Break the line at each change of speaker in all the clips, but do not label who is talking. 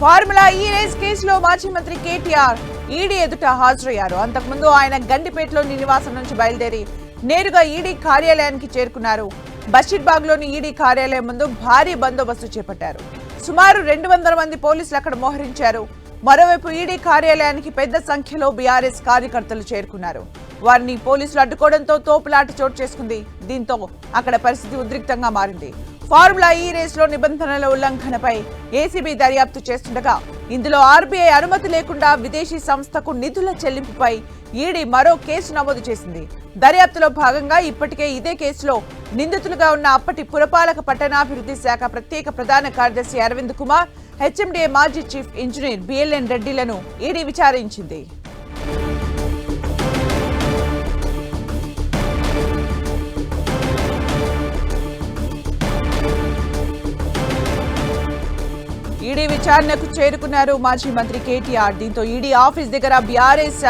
Formula ఈ race కేసులో మాజీ మంత్రి కేటీఆర్ ఈడీ ఎదుట హాజరయ్యారు. అంతకుముందు ఆయన గండిపేటలోని నివాసం నుంచి బయలుదేరి నేరుగా ఈడీ కార్యాలయానికి చేరుకున్నారు. బషీర్బాగ్లోని ఈడీ కార్యాలయం ముందు భారీ బందోబస్తు చేపట్టారు. సుమారు రెండు వందల మంది పోలీసులు అక్కడ మోహరించారు. మరోవైపు ఈడీ కార్యాలయానికి పెద్ద సంఖ్యలో బీఆర్ఎస్ కార్యకర్తలు చేరుకున్నారు. వారిని పోలీసులు అడ్డుకోవడంతో తోపులాట చోటు చేసుకుంది. దీంతో అక్కడ పరిస్థితి ఉద్రిక్తంగా మారింది. ఫార్ములా ఈ రేసులో నిబంధనల ఉల్లంఘనపై ఏసీబీ దర్యాప్తు చేస్తుండగా ఇందులో ఆర్బీఐ అనుమతి లేకుండా విదేశీ సంస్థకు నిధుల చెల్లింపుపై ఈడీ మరో కేసు నమోదు చేసింది. దర్యాప్తులో భాగంగా ఇప్పటికే ఇదే కేసులో నిందితులుగా ఉన్న అప్పటి పురపాలక పట్టణాభివృద్ధి శాఖ ప్రత్యేక ప్రధాన కార్యదర్శి అరవింద్ కుమార్ హెచ్ఎండిఏ మాజీ చీఫ్ ఇంజనీర్ బిఎల్ఎన్ రెడ్డిలను ఈడీ విచారించింది. ఈడీ విచారణకు చేరుకున్నారు మాజీ మంత్రి కేటీఆర్. దీంతో ఈడీ ఆఫీస్ దగ్గర బీఆర్ఎస్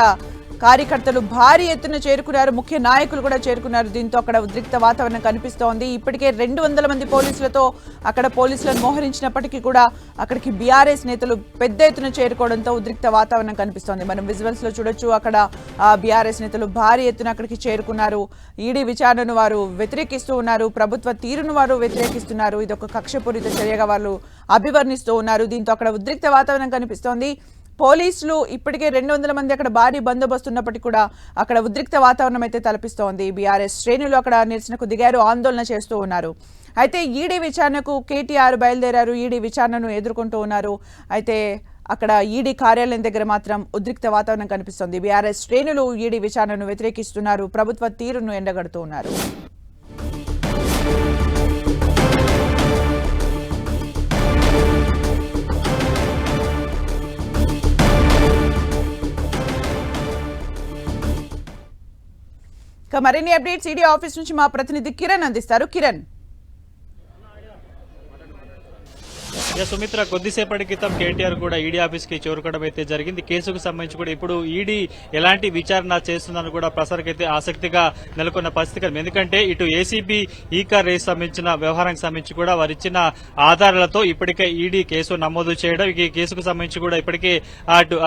కార్యకర్తలు భారీ ఎత్తున చేరుకున్నారు. ముఖ్య నాయకులు కూడా చేరుకున్నారు. దీంతో అక్కడ ఉద్రిక్త వాతావరణం కనిపిస్తోంది. ఇప్పటికే రెండు వందల మంది పోలీసులతో అక్కడ పోలీసులను మోహరించినప్పటికీ కూడా అక్కడికి బీఆర్ఎస్ నేతలు పెద్ద ఎత్తున చేరుకోవడంతో ఉద్రిక్త వాతావరణం కనిపిస్తోంది. మనం విజువల్స్లో చూడొచ్చు అక్కడ బీఆర్ఎస్ నేతలు భారీ ఎత్తున అక్కడికి చేరుకున్నారు. ఈడీ విచారణను వారు వ్యతిరేకిస్తూ ఉన్నారు. ప్రభుత్వ తీరును వారు వ్యతిరేకిస్తున్నారు. ఇది ఒక కక్షపూరిత చర్యగా వాళ్ళు అభివర్ణిస్తూ ఉన్నారు. దీంతో అక్కడ ఉద్రిక్త వాతావరణం కనిపిస్తోంది. పోలీసులు ఇప్పటికే రెండు వందల మంది అక్కడ భారీ బందోబస్తు ఉన్నప్పటికీ కూడా అక్కడ ఉద్రిక్త వాతావరణం అయితే తలపిస్తోంది. బీఆర్ఎస్ శ్రేణులు అక్కడ నిరసనకు దిగారు ఆందోళన చేస్తూ ఉన్నారు. అయితే ఈడీ విచారణకు కేటీఆర్ బయలుదేరారు ఈడీ విచారణను ఎదుర్కొంటూ ఉన్నారు. అయితే అక్కడ ఈడీ కార్యాలయం దగ్గర మాత్రం ఉద్రిక్త వాతావరణం కనిపిస్తోంది. బీఆర్ఎస్ శ్రేణులు ఈడీ విచారణను వ్యతిరేకిస్తున్నారు. ప్రభుత్వ తీరును ఎండగడుతూ ఉన్నారు. ఇక మరిన్ని అప్డేట్స్ ఈడీ ఆఫీస్ నుంచి మా ప్రతినిధి కిరణ్ అందిస్తారు. కిరణ్
ఇక సుమిత్ర కొద్దిసేపటి క్రితం కేటీఆర్ కూడా ఈడీ ఆఫీస్కి చేరుకోవడం అయితే జరిగింది. కేసుకు సంబంధించి కూడా ఇప్పుడు ఈడీ ఎలాంటి విచారణ చేస్తుందని కూడా ప్రసారకైతే ఆసక్తిగా నెలకొన్న పరిస్థితి ఎందుకంటే ఇటు ఏసీబీ ఈ కార్ రేస్ సంబంధించిన వ్యవహారానికి సంబంధించి కూడా వారు ఇచ్చిన ఆధారాలతో ఇప్పటికే ఈడీ కేసు నమోదు చేయడం ఈ కేసుకు సంబంధించి కూడా ఇప్పటికే అటు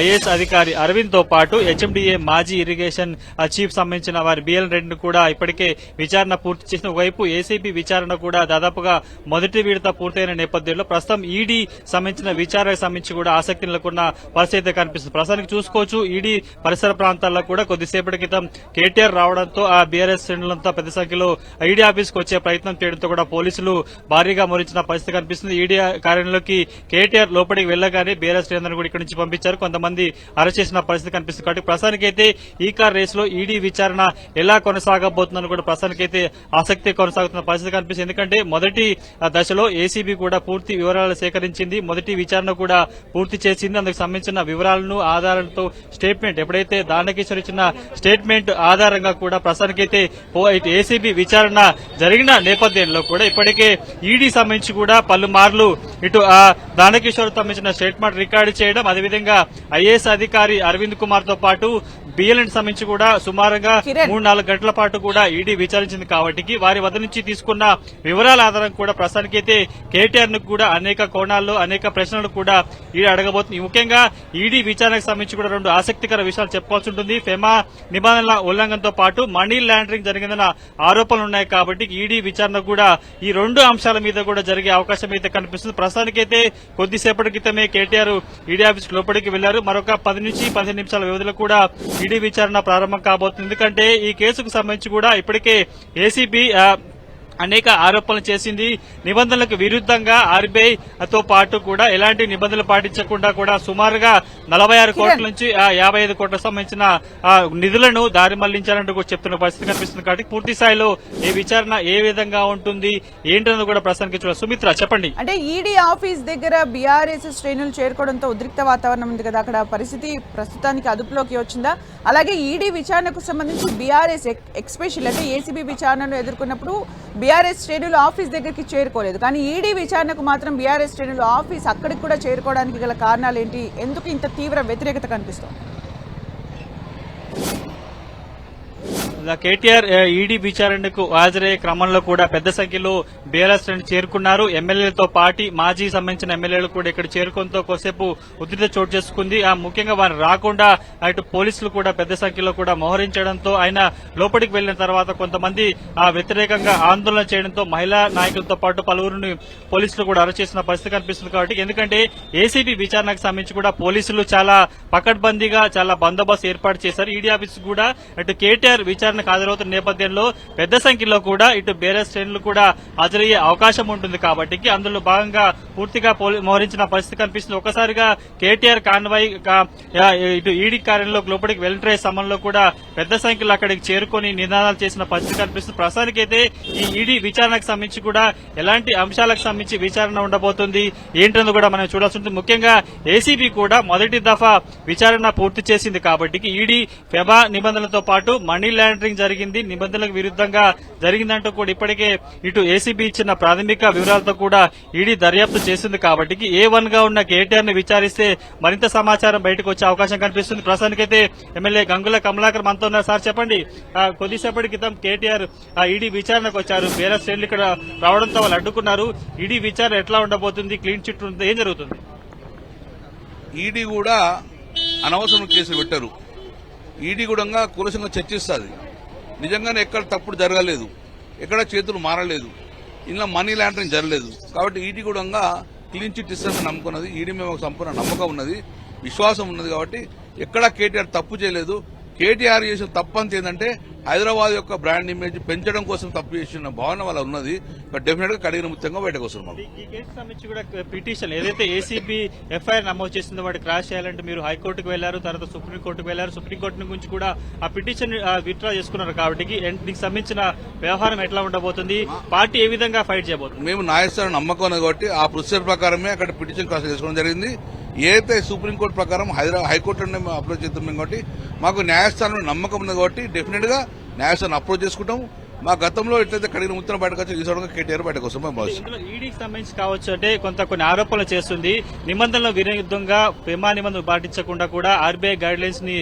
ఐఏఎస్ అధికారి అరవింద్తో పాటు హెచ్ఎండిఏ మాజీ ఇరిగేషన్ చీఫ్ సంబంధించిన వారి బిఎల్ రెడ్డిని కూడా ఇప్పటికే విచారణ పూర్తి చేసిన వైపు ఏసీబీ విచారణ కూడా దాదాపుగా మొదటి విడత పూర్తయిన నేపథ్యంలో ప్రస్తుతం ఈడీ సంబంధించిన విచారణకు సంబంధించి కూడా ఆసక్తి నెలకొన్న పరిస్థితి అయితే కనిపిస్తుంది. ప్రస్తుతానికి చూసుకోవచ్చు ఈడీ పరిసర ప్రాంతాల్లో కూడా కొద్దిసేపటి క్రితం కేటీఆర్ రావడంతో ఆ బీఆర్ఎస్ శ్రేణులంతా పెద్ద సంఖ్యలో ఈడీ ఆఫీస్కు వచ్చే ప్రయత్నం చేయడంతో కూడా పోలీసులు భారీగా మరించిన పరిస్థితి కనిపిస్తుంది. ఈడీ కార్యాలయంలోకి కేటీఆర్ లోపలికి వెళ్ళగానే బీఆర్ఎస్ శ్రేణులను కూడా ఇక్కడి నుంచి పంపించారు. కొంతమంది అరెస్ట్ చేసిన పరిస్థితి కనిపిస్తుంది. కాబట్టి ప్రస్తుతానికైతే ఈ కార్ రేస్లో ఈడీ విచారణ ఎలా కొనసాగబోతుందని కూడా ప్రస్తుతానికైతే ఆసక్తి కొనసాగుతున్న పరిస్థితి కనిపిస్తుంది. ఎందుకంటే మొదటి దశలో ఏసీబీ కూడా పూర్తి వివరాలు సేకరించింది. మొదటి విచారణ కూడా పూర్తి చేసింది. అందుకు సంబంధించిన వివరాలను ఆధారాలతో స్టేట్మెంట్ ఎప్పుడైతే దానకిషోర్ ఇచ్చిన స్టేట్మెంట్ ఆధారంగా కూడా ప్రస్తుతానికైతే ఏసీబీ విచారణ జరిగిన నేపథ్యంలో కూడా ఇప్పటికే ఈడీ సంబంధించి కూడా పలుమార్లు ఇటు ఆ దానకిషోర్ సంబంధించిన స్టేట్మెంట్ రికార్డు చేయడం అదేవిధంగా ఐఏఎస్ అధికారి అరవింద్ కుమార్తో పాటు బిఎల్ఎన్ సంబంధించి కూడా సుమారుగా. మూడు నాలుగు గంటల పాటు కూడా ఈడీ విచారించింది. కాబట్టి వారి వద్ద నుంచి తీసుకున్న వివరాల ఆధారం కూడా ప్రస్తుతానికైతే కేటీఆర్ను కూడా అనేక కోణాల్లో అనేక ప్రశ్నలు కూడా ఈడీ అడగబోతుంది ముఖ్యంగా ఈడీ విచారణకు సంబంధించి కూడా రెండు ఆసక్తికర విషయాలు చెప్పాల్సి ఉంటుంది. ఫెమా నిబంధనల ఉల్లంఘనతో పాటు మనీ లాండరింగ్ జరిగిందన్న ఆరోపణలు ఉన్నాయి కాబట్టి ఈడీ విచారణ కూడా ఈ రెండు అంశాల మీద కూడా జరిగే అవకాశం అయితే కనిపిస్తుంది. ప్రస్తుతానికైతే కొద్దిసేపటి క్రితమే కేటీఆర్ ఈడీ ఆఫీస్ లోపలికి వెళ్ళారు మరొక పది నుంచి పదిహేను నిమిషాల వ్యవధిలో కూడా ఈడీ విచారణ ప్రారంభం కాబోతుంది. ఎందుకంటే ఈ కేసుకు సంబంధించి కూడా ఇప్పటికే ఏసీబీ అనేక ఆరోపణలు చేసింది. నిబంధనలకు విరుద్ధంగా ఆర్బీఐ తో పాటు కూడా ఎలాంటి నిబంధనలు పాటించకుండా కూడా సుమారుగా నలభై ఆరు కోట్ల నుంచి యాభై ఐదు కోట్లకు సంబంధించిన నిధులను దారి మళ్ళించాలంటూ కూడా చెప్తున్న పరిస్థితి కనిపిస్తుంది. కాబట్టి పూర్తి స్థాయిలో ఈ విచారణ ఏ విధంగా ఉంటుంది ఏంటన్నది కూడా ప్రస్తుతానికి చూడాలి. సుమిత్ర చెప్పండి.
అంటే ఈడీ ఆఫీస్ దగ్గర బీఆర్ఎస్ శ్రేణులు చేరుకోవడంతో ఉద్రిక్త వాతావరణం ఉంది కదా. అక్కడ పరిస్థితి ప్రస్తుతానికి అదుపులోకి వచ్చిందా? అలాగే ఈడీ విచారణకు సంబంధించి బీఆర్ఎస్ ఎక్స్పెషల్ అంటే ఏసీబీ విచారణను ఎదుర్కొన్నప్పుడు బీఆర్ఎస్ శ్రేణులు ఆఫీస్ దగ్గరికి చేరుకోలేదు. కానీ ఈడీ విచారణకు మాత్రం బీఆర్ఎస్ శ్రేణులు ఆఫీస్ అక్కడికి కూడా చేరుకోవడానికి గల కారణాలు ఏంటి? ఎందుకు ఇంత తీవ్ర వ్యతిరేకత కనిపిస్తోంది?
కేటీఆర్ ఈడీ విచారణకు హాజరయ్యే క్రమంలో కూడా పెద్ద సంఖ్యలో బీఆర్ఎస్ చేరుకున్నారు. ఎమ్మెల్యేలతో పాటి మాజీ సంబంధించిన ఎమ్మెల్యేలు కూడా ఇక్కడ చేరుకోవడంతో కొద్దిసేపు ఉద్రిత చోటు చేసుకుంది. ఆ ముఖ్యంగా వారు రాకుండా అటు పోలీసులు కూడా పెద్ద సంఖ్యలో కూడా మోహరించడంతో ఆయన లోపలికి వెళ్ళిన తర్వాత కొంతమంది ఆ వ్యతిరేకంగా ఆందోళన చేయడంతో మహిళా నాయకులతో పాటు పలువురిని పోలీసులు కూడా అరెస్ట్ చేసిన పరిస్థితి కనిపిస్తుంది కాబట్టి ఎందుకంటే ఏసీబీ విచారణకు సంబంధించి కూడా పోలీసులు చాలా పకడ్బందీగా చాలా బందోబస్తు ఏర్పాటు చేశారు. ఈడీ ఆఫీస్ కూడా అటు కేటీఆర్ విచారణ విచారణకు హాజరవుతున్న నేపథ్యంలో పెద్ద సంఖ్యలో కూడా ఇటు బేరస్ ట్రైన్లు కూడా హాజరయ్యే అవకాశం ఉంటుంది కాబట్టి అందులో భాగంగా పూర్తిగా మోహరించిన పరిస్థితి కనిపిస్తుంది. ఒకసారిగా కేటీఆర్ కాన్వాయ్ ఇటు ఈడీ కార్యంలో లోపలికి వెల్ట్రే సమయంలో కూడా పెద్ద సంఖ్యలో అక్కడికి చేరుకొని నినాదాలు చేసిన పరిస్థితి కనిపిస్తుంది. ప్రస్తుతానికైతే ఈ ఈడీ విచారణకు సంబంధించి కూడా ఎలాంటి అంశాలకు సంబంధించి విచారణ ఉండబోతుంది ఏంటన్నది కూడా మనం చూడాల్సి ఉంటుంది. ముఖ్యంగా ఏసీబీ కూడా మొదటి దఫా విచారణ పూర్తి చేసింది కాబట్టి ఈడీ ఫెబా నిబంధనలతో పాటు మనీ మానిటరింగ్ జరిగింది. నిబంధనలకు విరుద్ధంగా జరిగిందంటూ కూడా ఇప్పటికే ఇటు ఏసీబీ ఇచ్చిన ప్రాథమిక వివరాలతో కూడా ఈడీ దర్యాప్తు చేసింది కాబట్టి ఏ వన్గా ఉన్న కేటీఆర్ని విచారిస్తే మరింత సమాచారం బయటకు వచ్చే అవకాశం కనిపిస్తుంది. ప్రస్తుతానికైతే ఎమ్మెల్యే గంగుల కమలాకర్ మనతో ఉన్నారు. సార్ చెప్పండి. కొద్దిసేపటి క్రితం కేటీఆర్ ఆ ఈడీ విచారణకు వచ్చారు. వేరే శ్రేణులు ఇక్కడ రావడంతో వాళ్ళు అడ్డుకున్నారు. ఈడీ విచారణ ఎట్లా ఉండబోతుంది? క్లీన్ చిట్ ఉంటుంది ఏం జరుగుతుంది?
ఈడీ కూడా అనవసరం కేసులు పెట్టరు. ఈడీ కూడా కూలసంగా చర్చిస్తుంది. నిజంగానే ఎక్కడ తప్పుడు జరగలేదు. ఎక్కడ చేతులు మారలేదు. ఇలా మనీ లాండరింగ్ జరగలేదు. కాబట్టి ఈడీ కూడా క్లీన్ చిట్ ఇస్తామని నమ్ముకున్నది. ఈడీ మేము ఒక సంపూర్ణ నమ్మకం ఉన్నది. విశ్వాసం ఉన్నది కాబట్టి ఎక్కడా కేటీఆర్ తప్పు చేయలేదు. కేటీఆర్ చేసిన తప్పు అంత ఏంటంటే హైదరాబాద్ యొక్క బ్రాండ్ ఇమేజ్ పెంచడం కోసం తప్పు చేసిన భావన వాళ్ళ ఉన్నది. డెఫినెట్గా కడిగిన ముత్యంగా బయటకు వస్తున్నాం
ఈ- కేసు సంబంధించి కూడా పిటిషన్ ఏదైతే ఏసీబీ ఎఫ్ఐఆర్ నమోదు చేసిందో వాటి క్రాష్ చేయాలంటే మీరు హైకోర్టుకు వెళ్ళారు తర్వాత సుప్రీంకోర్టుకు వెళ్ళారు సుప్రీంకోర్టు గురించి కూడా ఆ పిటిషన్ విత్డ్రా చేసుకున్నారు కాబట్టి దీనికి సంబంధించిన వ్యవహారం ఎట్లా ఉండబోతుంది? పార్టీ ఏ విధంగా ఫైట్ చేయబోతుంది?
మేము న్యాయస్థానం నమ్మకం కాబట్టి ఆ ప్రొసీజర్ ప్రకారమే అక్కడ పిటిషన్ కాస్ట్ చేసుకోవడం జరిగింది. ఏదైతే సుప్రీంకోర్టు ప్రకారం హైదరాబాద్ హైకోర్టు మేము అప్రోచ్ చేస్తున్నాం కాబట్టి మాకు న్యాయస్థానం నమ్మకం ఉంది కాబట్టి డెఫినెట్గా న్యాయస్థానం అప్రోచ్ చేసుకుంటాం. మా గతంలో ఎట్లయితే కడిగిన ముత్తరం బయటకు వచ్చి ఈ సడన్గా కేటీఆర్ బయటకు వస్తాం మేము
ఈడీకి సంబంధించి కావచ్చు అంటే కొంత కొన్ని ఆరోపణలు చేస్తుంది. నిబంధనల విరుద్ధంగా ప్రేమా నిబంధనలు పాటించకుండా కూడా ఆర్బీఐ గైడ్ లైన్స్ని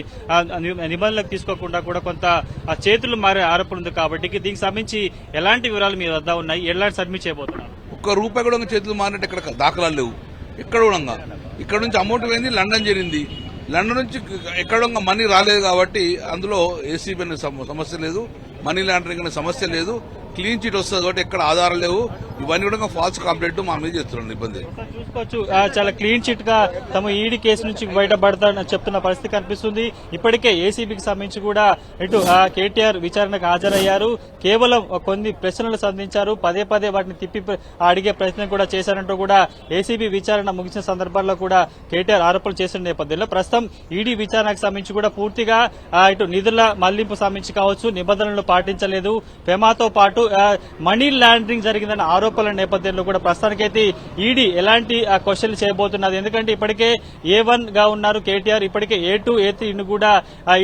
నిబంధనలకు తీసుకోకుండా కూడా కొంత చేతులు మారే ఆరోపణ ఉంది కాబట్టి దీనికి సంబంధించి ఎలాంటి వివరాలు మీ వద్ద ఉన్నాయి? ఎలాంటి సబ్మిట్ చేయబోతున్నారు?
ఒక్క రూపాయి కూడా చేతులు మారినట్టు ఇక్కడ దాఖలాలు లేవు. ఎక్కడ కూడా ఇక్కడ నుంచి అమౌంట్ పోయింది లండన్ చేరింది. లండన్ నుంచి ఎక్కడ మనీ రాలేదు కాబట్టి అందులో ఏసీబీ అనే సమస్య లేదు మనీ లాండరింగ్ అనే సమస్య లేదు. క్లీన్ చిట్ వస్తుంది కాబట్టి ఎక్కడ ఆధారాలు లేవు. ఇవన్నీ కూడా ఫాల్స్ కంప్లైంట్ మా మీద చేస్తున్నాం ఇబ్బంది.
చూసుకోవచ్చు. చాలా క్లీన్ చిట్గా తమ ఈడీ కేసు నుంచి బయటపడతారని చెప్తున్న పరిస్థితి కనిపిస్తుంది. ఇప్పటికే ఏసీబీకి సంబంధించి కూడా ఇటు కేటీఆర్ విచారణకు హాజరయ్యారు. కేవలం కొన్ని ప్రశ్నలు సంధించారు. పదే పదే వాటిని తిప్పి అడిగే ప్రయత్నం కూడా చేశారంటూ కూడా ఏసీబీ విచారణ ముగిసిన సందర్భాల్లో కూడా కేటీఆర్ ఆరోపణలు చేసిన నేపథ్యంలో ప్రస్తుతం ఈడీ విచారణకు సంబంధించి కూడా పూర్తిగా ఇటు నిధుల మళ్ళింపు సంబంధించి కావచ్చు. నిబంధనలు పాటించలేదు. పెమాతో పాటు మనీ లాండరింగ్ జరిగిందన్న ఆరోపణల నేపథ్యంలో కూడా ప్రస్తుతానికైతే ఈడీ ఎలాంటి క్వశ్చన్లు చేయబోతున్నది? ఎందుకంటే ఇప్పటికే ఏ వన్గా ఉన్నారు కేటీఆర్ ఇప్పటికే ఏ టూ ఏ త్రీ కూడా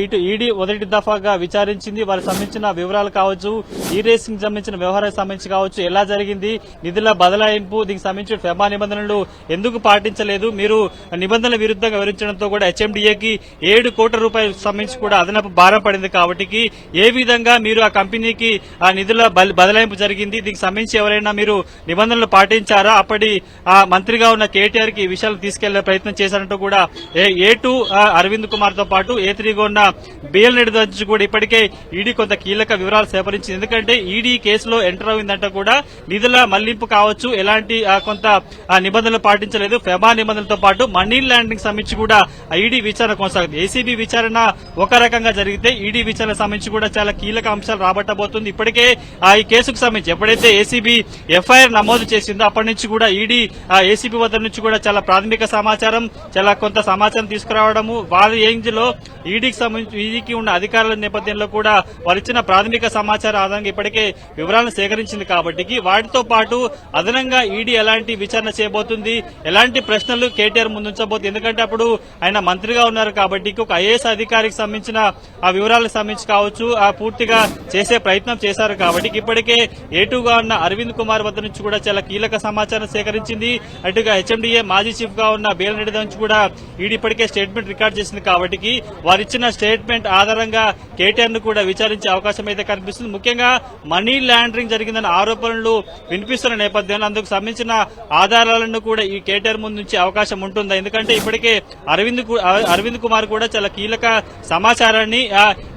ఇటు ఈడీ మొదటి దఫాగా విచారించింది. వారికి సంబంధించిన వివరాలు కావచ్చు ఈ రేసింగ్ సంబంధించిన వ్యవహారానికి సంబంధించి కావచ్చు ఎలా జరిగింది నిధుల బదలాయింపు దీనికి సంబంధించిన ఫెమా నిబంధనలు ఎందుకు పాటించలేదు? మీరు నిబంధనల విరుద్ధంగా వివరించడంతో కూడా హెచ్ఎండిఏకి ఏడు కోట్ల రూపాయలకు సంబంధించి కూడా అదనపు భారం పడింది. కాబట్టి ఏ విధంగా మీరు ఆ కంపెనీకి ఆ నిధుల బదలాయింపు జరిగింది. దీనికి సంబంధించి ఎవరైనా మీరు నిబంధనలు పాటించారా? అప్పటి ఆ మంత్రిగా ఉన్న కేటీఆర్కి విషయాలు తీసుకెళ్ళే ప్రయత్నం చేశారంటూ కూడా ఏ- ఏ టూ అరవింద్ కుమార్తో పాటు ఏ త్రీగా ఉన్న బిఎల్ రెడ్డి నుంచి కూడా ఇప్పటికే ఈడీ కొంత కీలక వివరాలు సేకరించింది. ఎందుకంటే ఈడీ కేసులో ఎంటర్ అయిందంటే కూడా నిధుల మళ్ళింపు కావచ్చు. ఎలాంటి కొంత నిబంధనలు పాటించలేదు. ఫెబా నిబంధనలతో పాటు మనీ ల్యాండింగ్ సంబంధించి కూడా ఈడీ విచారణ కొనసాగుతుంది ఏసీబీ విచారణ ఒక రకంగా జరిగితే ఈడీ విచారణ సంబంధించి కూడా చాలా కీలక అంశాలు రాబట్టబోతుంది. ఇప్పటికే ఆ ఈ కేసుకు సంబంధించి ఎప్పుడైతే ఏసీబీ ఎఫ్ఐఆర్ నమోదు చేసిందో అప్పటి నుంచి కూడా ఈడీ ఆ ఏసీబీ వద్ద నుంచి కూడా చాలా ప్రాథమిక సమాచారం చాలా కొంత సమాచారం తీసుకురావడము వారి ఏంజిలో ఈడీకి సంబంధించి ఈడీకి ఉన్న అధికారుల నేపథ్యంలో కూడా వారు ఇచ్చిన ప్రాథమిక సమాచారం ఆధారంగా ఇప్పటికే వివరాలను సేకరించింది కాబట్టి వాటితో పాటు అదనంగా ఈడీ ఎలాంటి విచారణ చేయబోతుంది ఎలాంటి ప్రశ్నలు కేటీఆర్ ముందుంచబోతుంది ఎందుకంటే అప్పుడు ఆయన మంత్రిగా ఉన్నారు కాబట్టి ఒక ఐఏఎస్ అధికారికి సంబంధించిన ఆ వివరాలకు సంబంధించి కావచ్చు ఆ పూర్తిగా చేసే ప్రయత్నం చేశారు కాబట్టి ఇప్పటికే ఏటుగా ఉన్న అరవింద్ కుమార్ వద్ద నుంచి కూడా చాలా కీలక సమాచారం సేకరించింది. అటుగా హెచ్ఎండిఏ మాజీ చీఫ్గా ఉన్న బేలరెడ్డి నుంచి కూడా ఈడీ ఇప్పటికే స్టేట్మెంట్ రికార్డ్ చేసింది కాబట్టి వారిచ్చిన స్టేట్మెంట్ ఆధారంగా కేటీఆర్ను కూడా విచారించే అవకాశం అయితే కనిపిస్తుంది. ముఖ్యంగా మనీ లాండరింగ్ జరిగిందన్న ఆరోపణలు వినిపిస్తున్న నేపథ్యంలో అందుకు సంబంధించిన ఆధారాలను కూడా ఈ కేటీఆర్ ముందు నుంచి అవకాశం ఉంటుందా? ఎందుకంటే ఇప్పటికే అరవింద్ అరవింద్ కుమార్ కూడా చాలా కీలక సమాచారాన్ని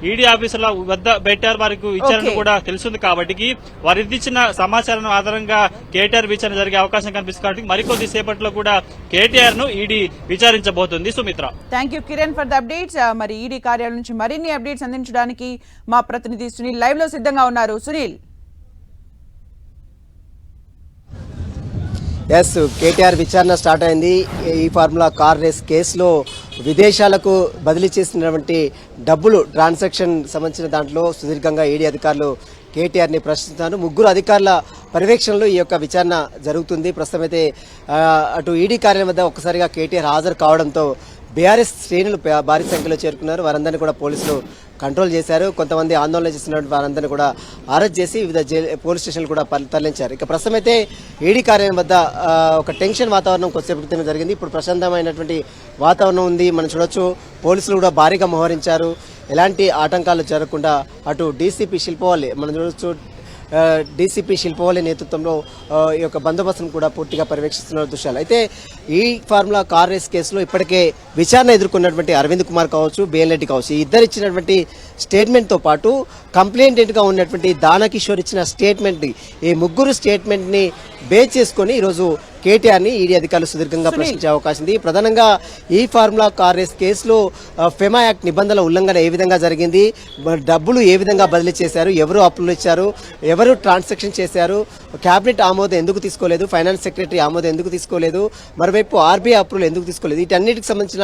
ఈడీ ఆఫీసుల వద్ద పెట్టారు. వారికి ఇచ్చారని. కూడా తెలుస్తుంది కాబట్టి వారి ఇచ్చిన సమాచారం ఆధారంగా కేటీఆర్ విచారణ జరిగే అవకాశం కనిపిస్తుంది కాబట్టి మరికొద్ది సేపట్లో కూడా కేటీఆర్ను ED విచారించబోతుంది. Sumitra.
Thank you Kiran for the updates మరి ఈడీ కార్యాలయం నుంచి మరిన్ని అప్డేట్స్ అందించడానికి మా ప్రతినిధి సునీల్ లైవ్లో సిద్ధంగా ఉన్నారు. సునీల్.
ఎస్ కేటీఆర్ విచారణ స్టార్ట్ అయింది. ఈ ఫార్ములా కార్ రేస్ కేసులో విదేశాలకు బదిలీ చేసినటువంటి డబ్బులు ట్రాన్సాక్షన్ సంబంధించిన దాంట్లో సుదీర్ఘంగా ఈడీ అధికారులు కేటీఆర్ని ప్రశ్నిస్తున్నారు ముగ్గురు అధికారుల పర్యవేక్షణలో ఈ యొక్క విచారణ జరుగుతుంది. ప్రస్తుతమైతే అటు ఈడీ కార్యాలయం వద్ద ఒక్కసారిగా కేటీఆర్ హాజరు కావడంతో బీఆర్ఎస్ శ్రేణులు భారీ సంఖ్యలో చేరుకున్నారు. వారందరినీ కూడా పోలీసులు కంట్రోల్ చేశారు. కొంతమంది ఆందోళన చేస్తున్న వారందరినీ కూడా అరెస్ట్ చేసి వివిధ జైలు పోలీస్ స్టేషన్లు కూడా తరలించారు. ఇక ప్రస్తుతం అయితే ఈడీ కార్యాలయం వద్ద ఒక టెన్షన్ వాతావరణం కొద్దిసేపు జరిగింది. ఇప్పుడు ప్రశాంతమైనటువంటి వాతావరణం ఉంది. మనం చూడొచ్చు పోలీసులు కూడా భారీగా మోహరించారు. ఎలాంటి ఆటంకాలు జరగకుండా అటు డీసీపీ శిల్పవాళ్ళి మనం చూడొచ్చు డీసీపీ శిల్పవల్లి నేతృత్వంలో ఈ యొక్క బందోబస్తును కూడా పూర్తిగా పర్యవేక్షిస్తున్న దృశ్యాలు. అయితే ఈ ఫార్ములా కార్ రేస్ కేసులో ఇప్పటికే విచారణ ఎదుర్కొన్నటువంటి అరవింద్ కుమార్ కావచ్చు బిఎల్ కావచ్చు ఈ ఇద్దరు ఇచ్చినటువంటి స్టేట్మెంట్తో పాటు కంప్లైంటెంట్గా ఉన్నటువంటి దానకిషోర్ ఇచ్చిన స్టేట్మెంట్ ఈ ముగ్గురు స్టేట్మెంట్ని బేస్ చేసుకొని ఈరోజు కేటీఆర్ని ఈడీ అధికారులు సుదీర్ఘంగా ప్రశ్నించే అవకాశం ఉంది. ప్రధానంగా ఈ ఫార్ములా కార్ రేస్ కేసులో ఫెమా యాక్ట్ నిబంధనల ఉల్లంఘన ఏ విధంగా జరిగింది? డబ్బులు ఏ విధంగా బదిలీ చేశారు? ఎవరు అప్పులు ఇచ్చారు? ఎవరు ట్రాన్సాక్షన్ చేశారు? క్యాబినెట్ ఆమోదం ఎందుకు తీసుకోలేదు? ఫైనాన్స్ సెక్రటరీ ఆమోదం ఎందుకు తీసుకోలేదు? మరోవైపు ఆర్బీఐ అప్రూవల్ ఎందుకు తీసుకోలేదు? వీటన్నిటికి సంబంధించిన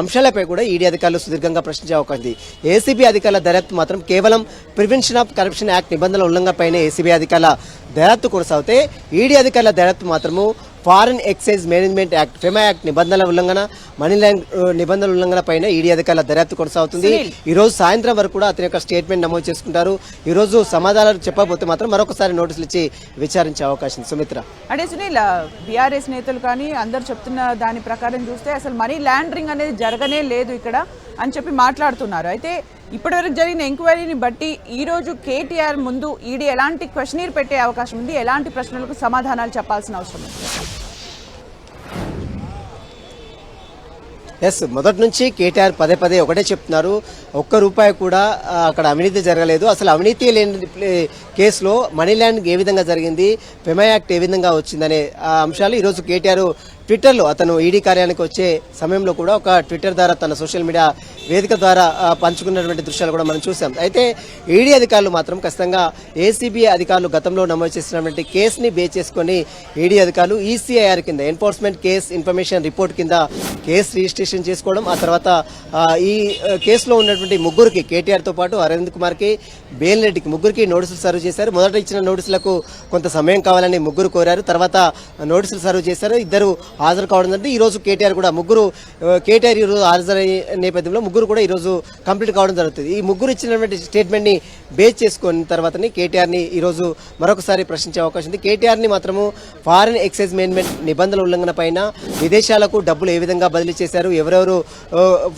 అంశాలపై కూడా ఈడీ అధికారులు సుదీర్ఘంగా ప్రశ్నించే అవకాశం ఉంది. ఏసీబీ అధికారుల దర్యాప్తు మాత్రం కేవలం ప్రివెన్షన్ ఆఫ్ కరప్షన్ యాక్ట్ నిబంధనల ఉల్లంఘనపైనే ఏసీబీ అధికారుల దర్యాప్తు కొనసాగితే ఈడీ అధికారుల దర్యాప్తు మాత్రము foreign excise management act FEMA act నిబంధనల ఉల్లంఘన మనీ ల్యాండ్ నిబంధనల ఉల్లంఘన పైన ఈడీ అధికారుల దర్యాప్తు కొనసాగుతుంది. ఈ రోజు సాయంత్రం వరకు కూడా అతని యొక్క స్టేట్మెంట్ నమోదు చేసుకుంటారు ఈ రోజు సమాధానాలు చెప్పకపోతే మాత్రం మరొకసారి నోటీసులు ఇచ్చి విచారించే అవకాశం. సుమిత్ర
అంటే సునీల్ బీఆర్ఎస్ నేతలు కానీ అందరు చెప్తున్న దాని ప్రకారం చూస్తే అసలు మనీ ల్యాండరింగ్ అనేది జరగనే లేదు ఇక్కడ అని చెప్పి మాట్లాడుతున్నారు అయితే ఇప్పటివరకు జరిగిన ఎంక్వైరీని బట్టి ఈ రోజు కేటీఆర్ ముందు ఈడీ ఎలాంటి క్వశ్చనీర్ పెట్టే అవకాశం ఉంది? ఎలాంటి ప్రశ్నలకు సమాధానాలు చెప్పాల్సిన అవసరం ఉంది?
ఎస్ మొదటి నుంచి కేటీఆర్ పదే పదే ఒకటే చెప్తున్నారు. ఒక్క రూపాయి కూడా అక్కడ అవినీతి జరగలేదు. అసలు అవినీతి లేని కేసులో మనీ ల్యాండ్ ఏ విధంగా జరిగింది? పెమా యాక్ట్ ఏ విధంగా వచ్చిందనే అంశాలు ఈరోజు కేటీఆర్ ట్విట్టర్లో అతను ఈడీ కార్యాలయానికి వచ్చే సమయంలో కూడా ఒక ట్విట్టర్ ద్వారా తన సోషల్ మీడియా వేదిక ద్వారా పంచుకున్నటువంటి దృశ్యాలు కూడా మనం చూసాం అయితే ఈడీ అధికారులు మాత్రం ఖచ్చితంగా ఏసీబీ అధికారులు గతంలో నమోదు చేసినటువంటి కేసుని బే చేసుకొని ఈడీ అధికారులు ఈసీఐఆర్ కింద ఎన్ఫోర్స్మెంట్ కేస్ ఇన్ఫర్మేషన్ రిపోర్ట్ కింద కేసు రిజిస్ట్రేషన్ చేసుకోవడం ఆ తర్వాత ఈ కేసులో ఉన్నటువంటి ముగ్గురికి కేటీఆర్తో పాటు అరవింద్ కుమార్కి బేల్ రెడ్డికి ముగ్గురికి నోటీసులు సర్వ్ చేశారు. మొదట ఇచ్చిన నోటీసులకు కొంత సమయం కావాలని ముగ్గురు కోరారు. తర్వాత నోటీసులు సర్వ్ చేశారు. ఇద్దరు హాజరు కావడం జరిగింది. ఈరోజు కేటీఆర్ కూడా ముగ్గురు కేటీఆర్ ఈ రోజు హాజరయ్యే నేపథ్యంలో ముగ్గురు కూడా ఈరోజు కంప్లీట్ కావడం జరుగుతుంది. ఈ ముగ్గురు ఇచ్చినటువంటి స్టేట్మెంట్ని బేస్ చేసుకున్న తర్వాతని కేటీఆర్ని ఈరోజు ఈ రోజు మరొకసారి ప్రశ్నించే అవకాశం ఉంది. కేటీఆర్ని మాత్రము ఫారిన్ ఎక్సైజ్ మేనేజ్మెంట్ నిబంధనల ఉల్లంఘన పైన విదేశాలకు డబ్బులు ఏ విధంగా బదిలీ చేశారు ఎవరెవరు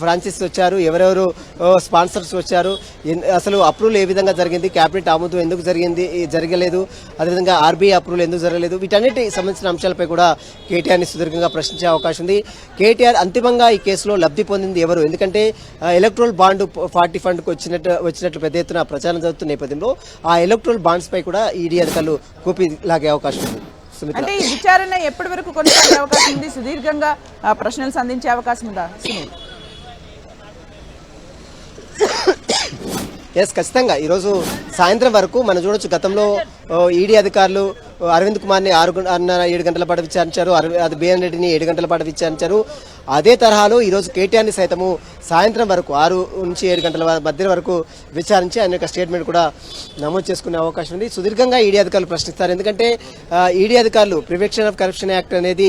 ఫ్రాన్సిస్ వచ్చారు ఎవరెవరు స్పాన్సర్స్ వచ్చారు అసలు అప్రూవల్ ఏ విధంగా జరిగింది క్యాబినెట్ ఆమోదం ఎందుకు జరిగింది జరగలేదు అదేవిధంగా ఆర్బీఐ అప్రూవల్ ఎందుకు జరగలేదు వీటన్నిటి సంబంధించిన అంశాలపై కూడా కేటీఆర్ని సుదీర్ఘంగా ప్రశ్నించే అవకాశం ఉంది. కేటీఆర్ అంతిమంగా ఈ కేసులో లబ్ధి పొందింది ఎవరు? ఎందుకంటే ఎలక్ట్రల్ బాండ్ పార్టీ ఫండ్కు వచ్చినట్టు వచ్చినట్లు పెద్ద ఎత్తున ప్రచారం జరుగుతున్న నేపథ్యంలో ఆ ఎలక్ట్రల్ బాండ్స్ పై కూడా ఈడీ అధికారులు కూపి లాగే అవకాశం ఉంది.
అంటే ఈ విచారణ ఎప్పటి వరకు కొనసాగే అవకాశం ఉంది? సుదీర్ఘంగా ప్రశ్నలు సంధించే అవకాశం ఉందా? సునీల్.
ఎస్ ఖచ్చితంగా. ఈరోజు సాయంత్రం వరకు మనం చూడొచ్చు గతంలో ఈడీ అధికారులు అరవింద్ కుమార్ని ఆరు ఆరున్నర ఏడు గంటల పాటు విచారించారు. అది బిఎన్ రెడ్డిని ఏడు గంటల పాటు విచారించారు. అదే తరహాలో ఈరోజు కేటీఆర్ని సైతము సాయంత్రం వరకు ఆరు నుంచి ఏడు గంటల మధ్య వరకు విచారించి ఆయన యొక్క స్టేట్మెంట్ కూడా నమోదు చేసుకునే అవకాశం ఉంది. సుదీర్ఘంగా ఈడీ అధికారులు ప్రశ్నిస్తారు. ఎందుకంటే ఈడీ అధికారులు ప్రివెన్షన్ ఆఫ్ కరప్షన్ యాక్ట్ అనేది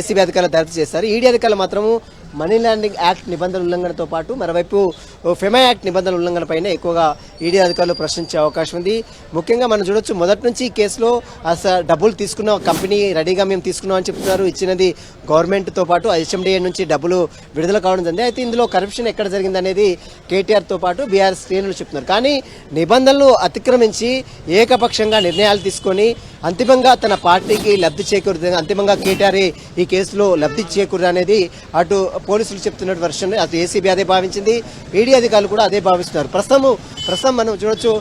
ఏసీబీ అధికారులు దర్యాప్తు చేస్తారు. ఈడీ అధికారులు మాత్రము మనీ లాండరింగ్ యాక్ట్ నిబంధనల ఉల్లంఘనతో పాటు మరోవైపు ఫెమా యాక్ట్ నిబంధనల ఉల్లంఘన పైన ఎక్కువగా ఈడీ అధికారులు ప్రశ్నించే అవకాశం ఉంది. ముఖ్యంగా మనం చూడొచ్చు మొదటి నుంచి ఈ కేసులో అసలు డబ్బులు తీసుకున్న కంపెనీ రెడీగా మేము తీసుకున్నాం అని చెప్తున్నారు. ఇచ్చినది గవర్నమెంట్తో పాటు హెచ్ఎండిఏ నుంచి డబ్బులు విడుదల కావడం జరిగింది. అయితే ఇందులో కరప్షన్ ఎక్కడ జరిగింది అనేది కేటీఆర్తో పాటు బీఆర్ శ్రేణులు చెప్తున్నారు. కానీ నిబంధనలు అతిక్రమించి ఏకపక్షంగా నిర్ణయాలు తీసుకొని అంతిమంగా తన పార్టీకి లబ్ధి చేకూరుతుంది. అంతిమంగా కేటీఆర్ ఈ కేసులో లబ్ధి చేకూరు అనేది అటు పోలీసులు చెప్తున్న వర్షన్ అటు ఏసీబీ అదే భావించింది. ఈడీ అధికారులు కూడా అదే భావిస్తున్నారు. ప్రస్తుతం ప్రస్తుతం మనం చూడొచ్చు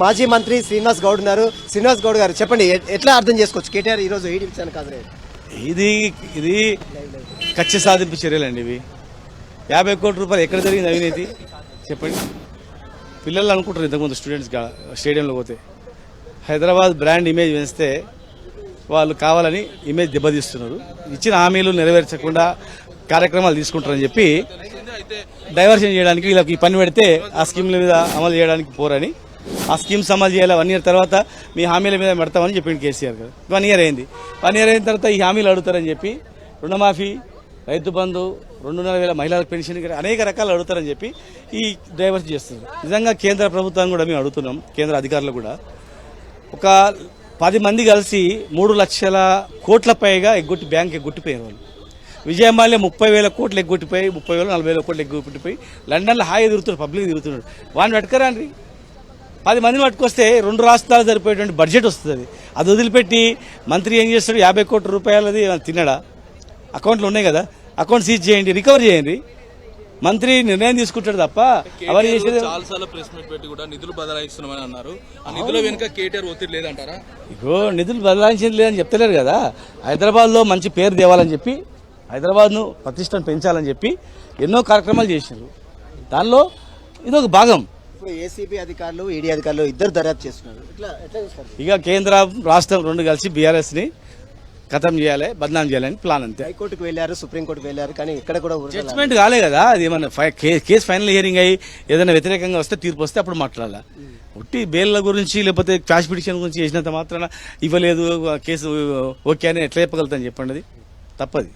మాజీ మంత్రి శ్రీనివాస్ గౌడ్ ఉన్నారు. శ్రీనివాస్ గౌడ్ గారు చెప్పండి ఎట్లా అర్థం చేసుకోవచ్చు? కేటీఆర్ ఈరోజు రోజు ఈడీ
ఇది ఇది కక్ష సాధింపు చర్యలండి ఇవి. యాభై కోట్ల రూపాయలు ఎక్కడ జరిగింది అవినీతి? చెప్పండి. పిల్లలు అనుకుంటారు ఇంతకుముందు స్టూడెంట్స్ స్టేడియంలో పోతే. హైదరాబాద్ బ్రాండ్ ఇమేజ్ పెంచితే వాళ్ళు కావాలని ఇమేజ్ దెబ్బతీస్తున్నారు. ఇచ్చిన హామీలు నెరవేర్చకుండా కార్యక్రమాలు తీసుకుంటారని చెప్పి డైవర్షన్ చేయడానికి వీళ్ళకి ఈ పని పెడితే ఆ స్కీమ్ల మీద అమలు చేయడానికి పోరని ఆ స్కీమ్స్ అమలు చేయాలి. వన్ ఇయర్ తర్వాత మీ హామీల మీద పెడతామని చెప్పింది కేసీఆర్ గారు. వన్ ఇయర్ అయింది. వన్ ఇయర్ అయిన తర్వాత ఈ హామీలు అడుగుతారని చెప్పి రుణమాఫీ రైతు బంధు రెండున్నర వేల మహిళలకు పెన్షన్ అనేక రకాలు అడుగుతారని చెప్పి ఈ డైవర్స్ చేస్తున్నారు. నిజంగా కేంద్ర ప్రభుత్వాన్ని కూడా మేము అడుగుతున్నాం కేంద్ర అధికారులు కూడా. ఒక పది మంది కలిసి మూడు లక్షల కోట్ల పైగా ఎగ్గొట్టి బ్యాంక్ ఎగ్గొట్టిపోయారు వాళ్ళు. విజయమాల్య ముప్పై వేల కోట్లు ఎగ్గొట్టిపోయి ముప్పై వేల నలభై వేల కోట్లు ఎగ్గొట్టిపోయి లండన్లో హాయి తిరుగుతున్నారు పబ్లిక్ తిరుగుతున్నారు. వాడిని పట్టుకరాండి. పది మందిని పట్టుకొస్తే రెండు రాష్ట్రాలు సరిపోయేటువంటి బడ్జెట్ వస్తుంది. అది అది వదిలిపెట్టి మంత్రి ఏం చేస్తాడు? యాభై కోట్ల రూపాయలది ఏమైనా తినడా అకౌంట్లు ఉన్నాయి కదా. అకౌంట్ సీజ్ చేయండి రికవర్ చేయండి. మంత్రి నిర్ణయం తీసుకుంటాడు తప్ప అవన్నీ చేసేది?
చాలా సార్లు ప్రెస్ మీట్ పెట్టి కూడా నిధులు బదలాయిస్తున్నామని అన్నారు. ఆ నిధుల వెనుక కేటీఆర్ ఒత్తిడి లేదంటారా?
ఇగో నిధులు బదలాయించింది లేదని చెప్తలేరు కదా. హైదరాబాద్లో మంచి పేరు తేవాలని చెప్పి హైదరాబాద్ను ప్రతిష్టను పెంచాలని చెప్పి ఎన్నో కార్యక్రమాలు చేశారు దానిలో ఇదొక భాగం.
ఇప్పుడు ఏసీబీ అధికారులు ఈడీ అధికారులు ఇద్దరు దర్యాప్తు చేస్తున్నారు. ఇట్లా ఎట్లా చూస్తారు?
ఇక కేంద్ర రాష్ట్రం రెండు కలిసి బీఆర్ఎస్ని ఖతం చేయాలి బదనాం చేయాలని ప్లాన్ అంతే.
హైకోర్టుకు వెళ్ళారు సుప్రీంకోర్టుకు వెళ్ళారు కానీ ఇక్కడ కూడా
జడ్జ్మెంట్ కాలే కదా అది ఏమన్నా కేసు ఫైనల్ హియరింగ్ అయ్యి ఏదైనా వ్యతిరేకంగా వస్తే తీర్పు వస్తే అప్పుడు మాట్లాడాలి? ఉట్టి బెయిల్ల గురించి లేకపోతే క్యాష్ పిటిషన్ గురించి చేసినంత మాత్రాన ఇవ్వలేదు కేసు ఓకే అని ఎట్లా చెప్పగలుగుతాను చెప్పండి అది? తప్పది.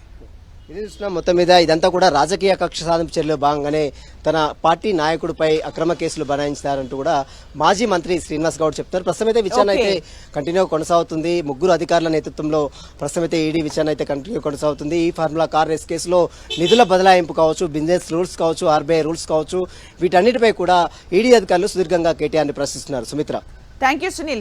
ఇది మొత్తం మీద ఇదంతా కూడా రాజకీయ కక్ష సాధింపు చర్యలో భాగంగానే తన పార్టీ నాయకుడిపై అక్రమ కేసులు బనాయించారంటూ కూడా మాజీ మంత్రి శ్రీనివాస్ గౌడ్ చెప్తున్నారు. ప్రస్తుతం అయితే విచారణ అయితే కంటిన్యూ కొనసాగుతుంది. ముగ్గురు అధికారుల నేతృత్వంలో ప్రస్తుతం అయితే ఈడీ విచారణ అయితే కంటిన్యూ కొనసాగుతుంది. ఈ ఫార్ములా కార్ రేస్ కేసులో నిధుల బదలాయింపు కావచ్చు బిజినెస్ రూల్స్ కావచ్చు ఆర్బీఐ రూల్స్ కావచ్చు వీటన్నిటిపై కూడా ఈడీ అధికారులు సుదీర్ఘంగా కేటీఆర్ని ప్రశ్నిస్తున్నారు. సుమిత్ర.
Thank you Sunil